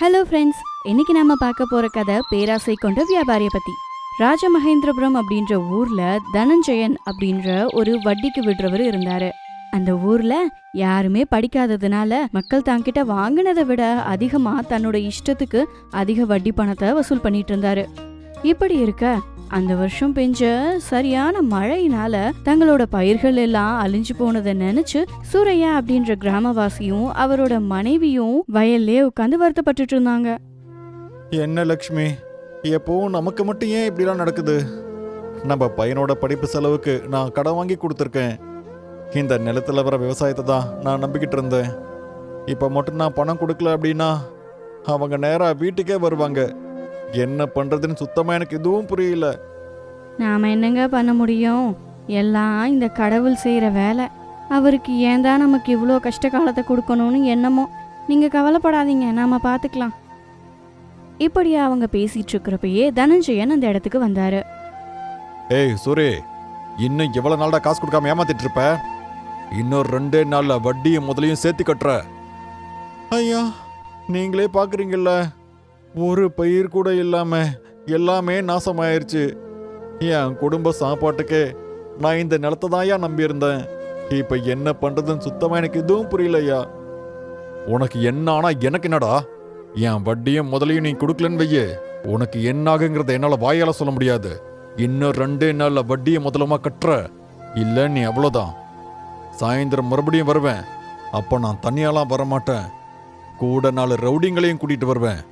Hello friends இன்னைக்கு நாம பார்க்க போற கதை பேராசை கொண்ட வியாபாரியை பத்தி. ராஜமகேந்திரபுரம் அப்படின்ற ஊர்ல தனஞ்சயன் அப்படின்ற ஒரு வட்டிக்கு விடுறவர் இருந்தாரு. அந்த ஊர்ல யாருமே படிக்காததுனால மக்கள் தாங்கிட்ட வாங்கினதை விட அதிகமா தன்னோட இஷ்டத்துக்கு அதிக வட்டி பணத்தை வசூல் பண்ணிட்டு இருந்தாரு. இப்படி இருக்க அந்த வருஷம் பெஞ்ச சரியான மழையினால தங்களோட பயிர்கள் எல்லாம் அழிஞ்சு போனதை நினைச்சு சூரையா அப்படின்ற கிராமவாசியும் அவரோட மனைவியும் வயல்லே உட்காந்து வருத்தப்பட்டுட்டு இருந்தாங்க. என்ன லக்ஷ்மி? எப்பவும் நமக்கு மட்டும் ஏன் இப்படிலாம் நடக்குது? நம்ம பையனோட படிப்பு செலவுக்கு நான் கடன் வாங்கி கொடுத்துருக்கேன். இந்த நிலத்துல வர விவசாயத்தை தான் நான் நம்பிக்கிட்டு இருந்தேன். இப்போ மட்டும் நான் பணம் கொடுக்கல அப்படின்னா அவங்க நேராக வீட்டுக்கே வருவாங்க. என்ன பண்ணுறதுன்னு சுத்தமாக எனக்கு எதுவும் புரியல. நாம என்னங்க பண்ண முடியும்? எல்லாம் இந்த கடவுள் செய்யற வேலை. அவருக்கு ஏன் தான் நமக்கு இவ்வளோ கஷ்ட காலத்தை கொடுக்கணும்னு என்னமோ? நீங்க கவலைப்படாதீங்க நாம பார்த்துக்கலாம் இப்படி அவங்க பேசிட்டு இருக்கிறப்பயே தனஞ்சயன் அந்த இடத்துக்கு வந்தாரு. ஏய் சூரே இன்னும் எவ்வளோ நாள்டா காசு கொடுக்காம ஏமாத்திட்டு இருப்ப? இன்னும் ரெண்டே நாளில் வட்டியும் முதலையும் சேர்த்து கட்டுற. ஐயா நீங்களே பார்க்குறீங்கல்ல ஒரு பயிர் கூட இல்லாம எல்லாமே நாசமாயிருச்சு. என் குடும்ப சாப்பாட்டுக்கே நான் இந்த நிலத்தை தான்யா நம்பியிருந்தேன். இப்போ என்ன பண்ணுறதுன்னு சுத்தமாக எனக்கு எதுவும் புரியலையா? உனக்கு என்ன ஆனா எனக்கு என்னடா? என் வட்டியும் முதலையும் நீ கொடுக்கலன்னு வையே. உனக்கு என்ன ஆகுங்கிறத என்னால் வாயால சொல்ல முடியாது. இன்னும் ரெண்டே நாள்ல வட்டியை முதலமா கட்டுற. இல்லை நீ அவ்வளோதான் சாயந்தரம் மறுபடியும் வருவேன். அப்போ நான் தனியாலாம் வர மாட்டேன் கூட நாலு ரவுடிங்களையும் கூட்டிகிட்டு வருவேன்.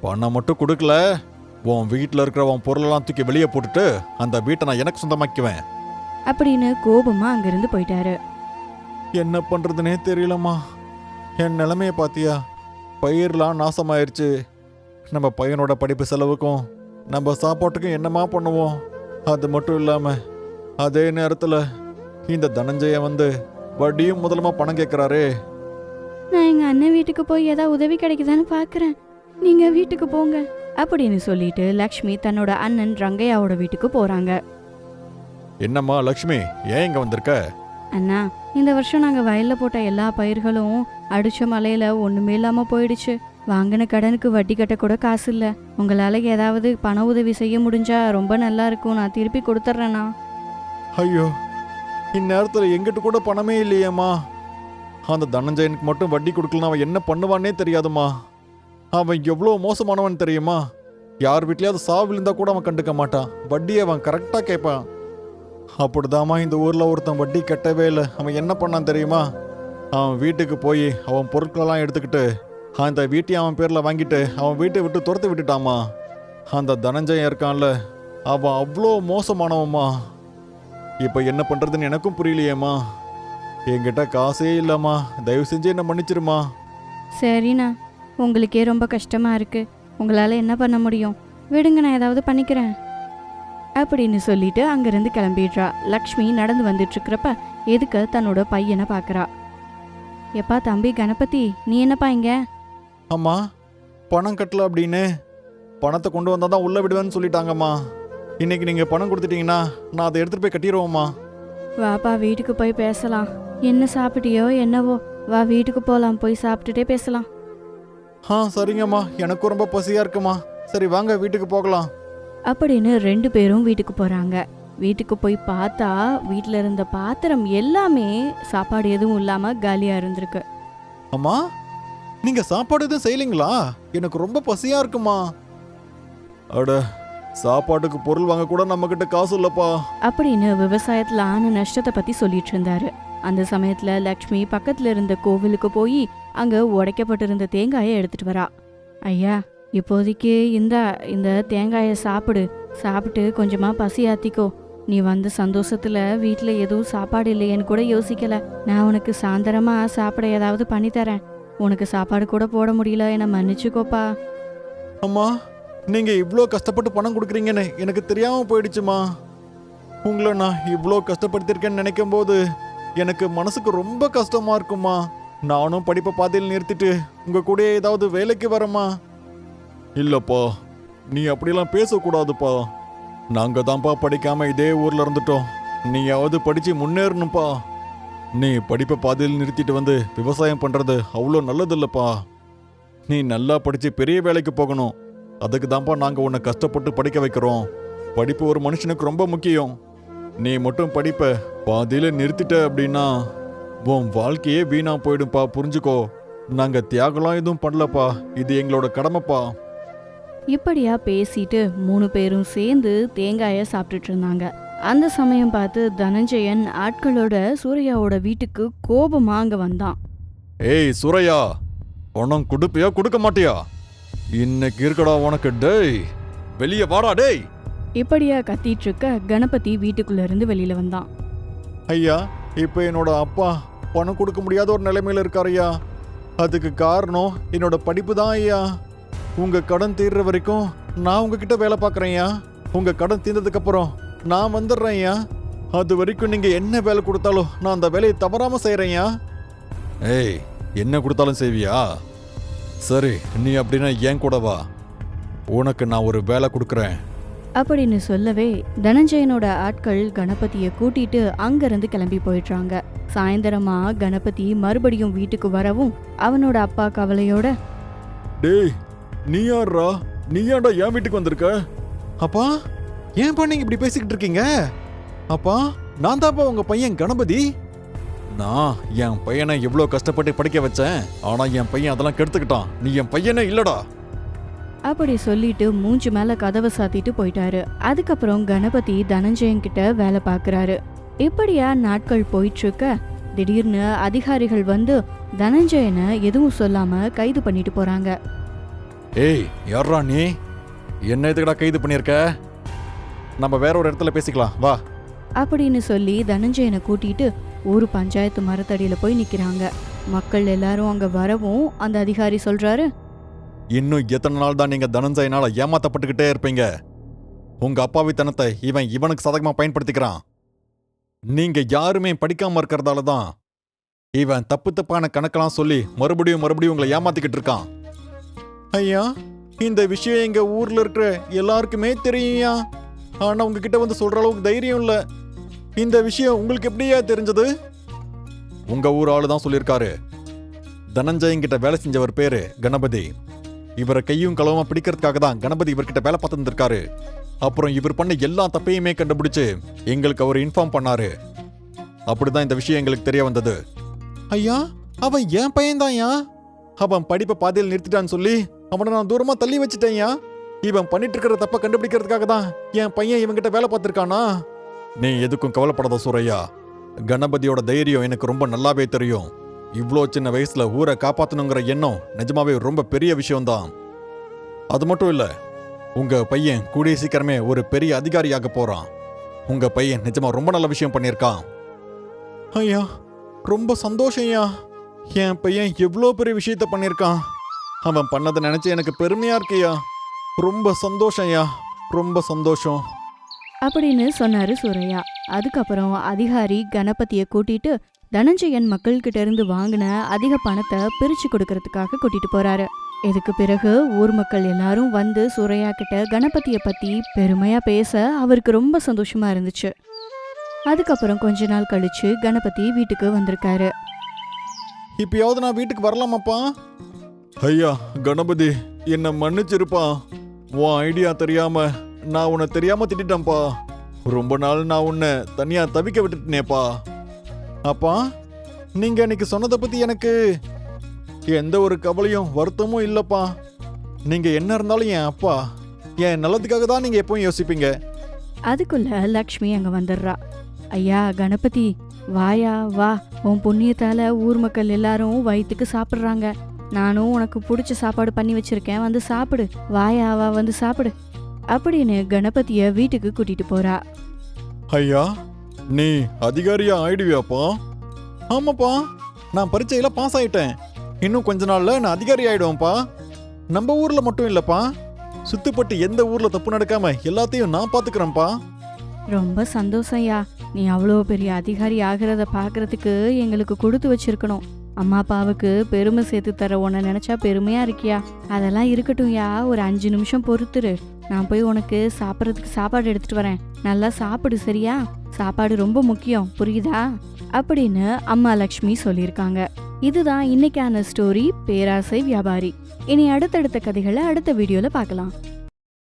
பணம் மட்டும் கொடுக்கல. உன் வீட்டில் இருக்கிற உன் பொருளெல்லாம் தூக்கி வெளியே போட்டுட்டு அந்த வீட்டை நான் எனக்கு சொந்தமாக்குவேன். அப்படின்னு கோபமா அங்கிருந்து போயிட்டாரு. என்ன பண்றதுனே தெரியலம்மா. என் நிலைமைய பாத்தியா? பயிர்லாம் நாசமாயிருச்சு. நம்ம பையனோட படிப்பு செலவுக்கும் நம்ம சாப்பாட்டுக்கும் என்னமா பண்ணுவோம்? அது மட்டும் இல்லாம அதே நேரத்துல இந்த தனஞ்சயன் வந்து வட்டியும் முதலமா பணம் கேட்குறாரே நான் எங்க அண்ணன் வீட்டுக்கு போய் ஏதாவது உதவி கிடைக்குதான்னு பாக்குறேன். நீங்க வீட்டுக்கு போங்க அப்படின்னு சொல்லிட்டு லக்ஷ்மி தன்னோட அண்ணன் ரங்கையாவோட வீட்டுக்கு போறாங்க. என்னம்மா லக்ஷ்மி ஏன் இங்க வந்திருக்க? அண்ணா இந்த வருஷம் நாங்க வயல்ல போட்ட எல்லா பயிர்களும் அடிச்ச மலையில ஒண்ணுமே இல்லாம போயிடுச்சு. வாங்கின கடனுக்கு வட்டி கட்ட கூட காசு இல்ல. உங்களால ஏதாவது பண உதவி செய்ய முடிஞ்சா ரொம்ப நல்லா இருக்கும். நான் திருப்பி கொடுத்துட்றேண்ணா. ஐயோ இந்நேரத்துல எங்கிட்ட கூட பணமே இல்லையேம்மா. அந்த தனஞ்சயனுக்கு மட்டும் வட்டி கொடுக்கலாம் அவன் என்ன பண்ணுவானே தெரியாதும்மா. அவன் எவ்வளோ மோசமானவன் தெரியுமா? யார் வீட்லேயாவது சாவு விழுந்தா கூட அவன் கண்டுக்க மாட்டான். வட்டியை அவன் கரெக்டாக கேட்பான். அப்படிதாம்மா இந்த ஊரில் ஒருத்தன் வட்டி கட்டவே இல்லை. அவன் என்ன பண்ணான் தெரியுமா? அவன் வீட்டுக்கு போய் அவன் பொருட்களெல்லாம் எடுத்துக்கிட்டு அந்த வீட்டையும் அவன் பேரில் வாங்கிட்டு அவன் வீட்டை விட்டு துரத்து விட்டுட்டாமா அந்த தனஞ்சயம் இருக்கான்ல அவன் அவ்வளோ மோசமானவம்மா. இப்போ என்ன பண்ணுறதுன்னு எனக்கும் புரியலையேம்மா. என்கிட்ட காசே இல்லைம்மா. தயவு செஞ்சு என்ன மன்னிச்சிருமா சரிண்ணா. உங்களுக்கே ரொம்ப கஷ்டமா இருக்கு. உங்களால என்ன பண்ண முடியும்? விடுங்க நான் ஏதாவது பண்ணிக்கிறேன். அப்படின்னு சொல்லிட்டு அங்கிருந்து கிளம்பிடுறா. லக்ஷ்மி நடந்து வந்துட்டு இருக்கிறப்ப எதுக்கு தன்னோட பையனை பார்க்கறா எப்பா தம்பி கணபதி நீ என்னப்பா இங்க? அம்மா பணம் கட்டல அப்படின்னு. பணத்தை கொண்டு வந்தால் தான் உள்ளே விடுவேன்னு சொல்லிட்டாங்கம்மா. இன்னைக்கு நீங்கள் பணம் கொடுத்துட்டீங்கன்னா நான் அதை எடுத்துகிட்டு போய் கட்டிடுவோம்மா. வாப்பா வீட்டுக்கு போய் பேசலாம். என்ன சாப்பிட்டியோ என்னவோ. வா வீட்டுக்கு போலாம். போய் சாப்பிட்டுட்டே பேசலாம். ஆ சரிங்கம்மா. எனக்கும் ரொம்ப பசியாக இருக்குமா. சரி வாங்க வீட்டுக்கு போகலாம். அப்படின்னு ரெண்டு பேரும் வீட்டுக்கு போறாங்க. வீட்டுக்கு போய் பார்த்தா வீட்டில் இருந்த பாத்திரம் எல்லாமே சாப்பாடு எதுவும் இல்லாம காலியா இருந்திருக்கு. அம்மா நீங்கள் சாப்பாடு எதுவும் செய்யலைங்களா? எனக்கு ரொம்ப பசியாக இருக்குமா. அட சாப்பாட்டுக்கு பொருள் வாங்க கூட நம்மக்கிட்ட காசு இல்லைப்பா. அப்படின்னு விவசாயத்துல ஆன நஷ்டத்தை பத்தி சொல்லிட்டு இருந்தாரு. அந்த சமயத்துல லக்ஷ்மி பக்கத்துல இருந்த கோவிலுக்கு போய் அங்க உடைக்கப்பட்டிருந்த தேங்காயை எடுத்துட்டு வரா. ஐயா இப்போதைக்கு இந்த இந்த தேங்காயை சாப்பிடு. சாப்பிட்டு கொஞ்சமா பசி ஆத்திக்கோ நீ வந்த சந்தோஷத்துல வீட்டில் எதுவும் சாப்பாடு இல்லையேன்னு கூட யோசிக்கல. நான் உனக்கு சாயந்தரமா சாப்பிட ஏதாவது பண்ணி தரேன். உனக்கு சாப்பாடு கூட போட முடியல என்னை மன்னிச்சுக்கோப்பா. அம்மா நீங்க இவ்வளோ கஷ்டப்பட்டு பணம் கொடுக்குறீங்கன்னு எனக்கு தெரியாம போயிடுச்சுமா. உங்களை நான் இவ்வளோ கஷ்டப்படுத்திருக்கேன்னு நினைக்கும் போது எனக்கு மனசுக்கு ரொம்ப கஷ்டமா இருக்குமா? நானும் படிப்பை பாதையில் நிறுத்திட்டு உங்க கூட ஏதாவது வேலைக்கு வரமா இல்லப்பா நீ அப்படிலாம் பேசக்கூடாதுப்பா. நாங்க தான்ப்பா படிக்காம இதே ஊர்ல இருந்துட்டோம். நீயாவது படிச்சு முன்னேறணும்ப்பா. நீ படிப்பை பாதையில் நிறுத்திட்டு வந்து விவசாயம் பண்றது அவ்வளோ நல்லது இல்லப்பா நீ நல்லா படிச்சு பெரிய வேலைக்கு போகணும். அதுக்கு தான்ப்பா நாங்க உன்னை கஷ்டப்பட்டு படிக்க வைக்கிறோம். படிப்பு ஒரு மனுஷனுக்கு ரொம்ப முக்கியம். நீ மட்டும் படிப்ப பாதியில நிறுத்திட்ட அப்படின்னா உன் வாழ்க்கையே வீணா போயிடும்பா புரிஞ்சுக்கோ. நாங்க தியாகம்லாம் எதுவும் பண்ணலப்பா இது எங்களோட கடமைப்பா. இப்படியா பேசிட்டு மூணு பேரும் சேர்ந்து தேங்காய சாப்பிட்டுட்டு இருந்தாங்க. அந்த சமயம் பார்த்து தனஞ்சயன் ஆட்களோட சூர்யாவோட வீட்டுக்கு கோபமா அங்க வந்தான். ஏய் சுரையா பணம் கொடுப்பியா கொடுக்க மாட்டியா? இன்னைக்கு இருக்கடா உனக்கு டேய். வெளியே வாடா டேய். இப்படியா கத்திட்டு இருக்க கணபதி வீட்டுக்குள்ள இருந்து வெளியில வந்தான். ஐயா இப்போ என்னோட அப்பா பணம் கொடுக்க முடியாத ஒரு நிலைமையில இருக்காருய்யா. அதுக்கு காரணம் என்னோட படிப்பு தான் ஐயா. உங்க கடன் தீர்ற வரைக்கும் நான் உங்ககிட்ட வேலை பார்க்குறேன்யா. உங்க கடன் தீர்ந்ததுக்கு அப்புறம் நான் வந்துடுறேன் ஐயா அது வரைக்கும் நீங்க என்ன வேலை கொடுத்தாலும் நான் அந்த வேலையை தவறாம செய்யறேன்யா ஏய் என்ன கொடுத்தாலும் செய்வியா? சரி நீ அப்படின்னா ஏன் கூட வா. உனக்கு நான் ஒரு வேலை கொடுக்குறேன். அப்படின்னு சொல்லவே தனஞ்சயனோட ஆட்கள் கணபதிய கூட்டிட்டு அங்கிருந்து கிளம்பி போயிடுறாங்க. சாயந்தரமா கணபதி மறுபடியும் வீட்டுக்கு வரவும் அவனோட அப்பா கவலையோட டேய் நீ யாரா நீ ஏன்டா என் வீட்டுக்கு வந்திருக்க? அப்பா ஏன்பா நீங்க இப்படி பேசிக்கிட்டு இருக்கீங்க? அப்பா நான் தான்ப்பா உங்க பையன் கணபதி. நான் என் பையனை எவ்வளோ கஷ்டப்பட்டு படிக்க வச்சேன் ஆனா என் பையன் அதெல்லாம் கெடுத்துக்கிட்டான். நீ என் பையனே இல்லடா. அப்படி சொல்லிட்டு மூஞ்சி மேல கதவை சாத்திட்டு போயிட்டாரு. அதுக்கப்புறம் கணபதி தனஞ்சயன் கிட்ட வேலை பார்க்கறாரு இப்படியா நாட்கள் போயிட்டு இருக்க? திடீர்னு அதிகாரிகள் வந்து தனஞ்சயனை எதுவும் சொல்லாம கைது பண்ணிட்டு போறாங்க. ஏய் யாரா நீ? என்ன எதுக்குடா கைது பண்ணியிருக்க நம்ம வேற ஒரு இடத்துல பேசிக்கலாம். வா. அப்படின்னு சொல்லி தனஞ்சயனை கூட்டிட்டு ஊர் பஞ்சாயத்து மரத்தடியில போய் நிக்கிறாங்க. மக்கள் எல்லாரும் அங்க வரவும் அந்த அதிகாரி சொல்றாரு இன்னும் எத்தனை நாள் தான் நீங்கள் தனஞ்சயனால் ஏமாத்தப்பட்டுக்கிட்டே இருப்பீங்க? உங்கள் அப்பாவித்தனத்தை இவன் இவனுக்கு சதகமாக பயன்படுத்திக்கிறான். நீங்கள் யாருமே படிக்காமல் இருக்கிறதால தான் இவன் தப்பு தப்பான கணக்கெல்லாம் சொல்லி மறுபடியும் மறுபடியும் உங்களை ஏமாத்திக்கிட்டு இருக்கான். ஐயா இந்த விஷயம் எங்கள் ஊரில் இருக்கிற எல்லாருக்குமே தெரியும்யா ஆனால் உங்ககிட்ட வந்து சொல்கிற அளவுக்கு தைரியம் இல்லை. இந்த விஷயம் உங்களுக்கு எப்படியா தெரிஞ்சது? உங்கள் ஊர் ஆளு தான் சொல்லியிருக்காரு தனஞ்சயங்கிட்ட வேலை செஞ்சவர் பேர் கணபதி. இவரை கையும் களவுமா பிடிக்கிறதுக்காக தான் கணபதி இவர்கிட்ட வேலை பார்த்து அப்புறம் இவர் பண்ண எல்லா தப்பையுமே கண்டுபிடிச்சு எங்களுக்கு அவர் இன்ஃபார்ம் பண்ணாரு. அப்படிதான் இந்த விஷயம் எங்களுக்கு தெரிய வந்தது. ஐயா அவன் என் பையன்தான்யா அவன் படிப்பை பாதையில் நிறுத்திட்டான்னு சொல்லி அவனை நான் தூரமா தள்ளி வச்சுட்டேன்யா இவன் பண்ணிட்டு இருக்கிற தப்பை கண்டுபிடிக்கிறதுக்காக தான் என் பையன் இவங்கிட்ட வேலை பார்த்துருக்கானா? நீ எதுக்கும் கவலைப்படாத சூரையா கணபதியோட தைரியம் எனக்கு ரொம்ப நல்லாவே தெரியும். இவ்வளோ சின்ன வயசுல ஊரை காப்பாற்றணுங்கிற எண்ணம் நிஜமாவே ரொம்ப பெரிய விஷயம்தான். அது மட்டும் இல்லை உங்கள் பையன் கூடிய சீக்கிரமே ஒரு பெரிய அதிகாரியாக போகிறான் உங்கள் பையன் நிஜமாக ரொம்ப நல்ல விஷயம் பண்ணியிருக்கான். ஐயா ரொம்ப சந்தோஷம் ஐயா. என் பையன் எவ்வளோ பெரிய விஷயத்த பண்ணியிருக்கான். அவன் பண்ணதை நினச்சி எனக்கு பெருமையாக இருக்குயா ரொம்ப சந்தோஷம் ஐயா ரொம்ப சந்தோஷம். அப்படின்னு சொன்னாரு சூரையா அதுக்கப்புறம் அதிகாரி கணபதியை கூட்டிட்டு தனஞ்சயன் மக்கள்கிட்ட இருந்து வாங்கின அதிக பணத்தை பிரிச்சு கொடுக்கறதுக்காக கூட்டிட்டு போறாரு. இதுக்கு பிறகு ஊர் மக்கள் எல்லாரும் வந்து சூரையா கிட்ட கணபதிய பத்தி பெருமையா பேச அவருக்கு ரொம்ப சந்தோஷமா இருந்துச்சு. அதுக்கப்புறம் கொஞ்ச நாள் கழிச்சு கணபதி வீட்டுக்கு வந்திருக்காரு. இப்பயாவது நான் வீட்டுக்கு வரலாமாப்பா? ஐயா கணபதி என்னை மன்னிச்சிருப்பா. உன் ஐடியா தெரியாம நான் உன்னை தெரியாம திட்டேன்ப்பா ரொம்ப நாள் நான் உன்னை தனியா தவிக்க விட்டுட்டேனேப்பா. அப்பா நீங்க அன்னைக்கு சொன்னதை பத்தி எனக்கு எந்த ஒரு கவலையும் வருத்தமும் இல்லப்பா. நீங்க என்ன இருந்தாலும் என் அப்பா என் நல்லதுக்காக தான் நீங்க எப்பவும் யோசிப்பீங்க. அதுக்குள்ள லக்ஷ்மி அங்க வந்துடுறா. ஐயா கணபதி வாயா வா. உன் புண்ணியத்தால ஊர் மக்கள் எல்லாரும் வயிற்றுக்கு சாப்பிட்றாங்க. நானும் உனக்கு பிடிச்ச சாப்பாடு பண்ணி வச்சிருக்கேன். வந்து சாப்பிடு. வாயா வா வந்து சாப்பிடு. அப்படின்னு கணபதிய வீட்டுக்கு கூட்டிட்டு போறா. ஐயா நீ அதிகாரியா ஆயிடுவியாப்பா? ஆமாப்பா நான் பரீட்சையில பாஸ் ஆயிட்டேன். இன்னும் கொஞ்ச நாள்ல நான் அதிகாரி ஆயிடுவேன்ப்பா. நம்ம ஊர்ல மட்டும் இல்லப்பா. சுத்துப்பட்டு எந்த ஊர்ல தப்பு நடக்காம எல்லாத்தையும் நான் பாத்துக்கிறேன்ப்பா. ரொம்ப சந்தோஷம்யா நீ அவ்வளோ பெரிய அதிகாரி ஆகிறத பார்க்கறதுக்கு எங்களுக்கு கொடுத்து வச்சிருக்கணும். அம்மா அப்பாவுக்கு பெருமை சேர்த்து தர உன்னை நினைச்சா பெருமையா இருக்கியா? அதெல்லாம் இருக்கட்டும்யா ஒரு அஞ்சு நிமிஷம் பொறுத்துரு. நான் போய் உனக்கு சாப்பிட்றதுக்கு சாப்பாடு எடுத்துட்டு வரேன். நல்லா சாப்பிடு சரியா? சாப்பாடு ரொம்ப முக்கியம் புரியுதா? அப்படின்னு அம்மா லக்ஷ்மி சொல்லியிருக்காங்க. இதுதான் இன்னைக்கான ஸ்டோரி பேராசை வியாபாரி. இனி அடுத்தடுத்த கதைகளை அடுத்த வீடியோவில் பார்க்கலாம்.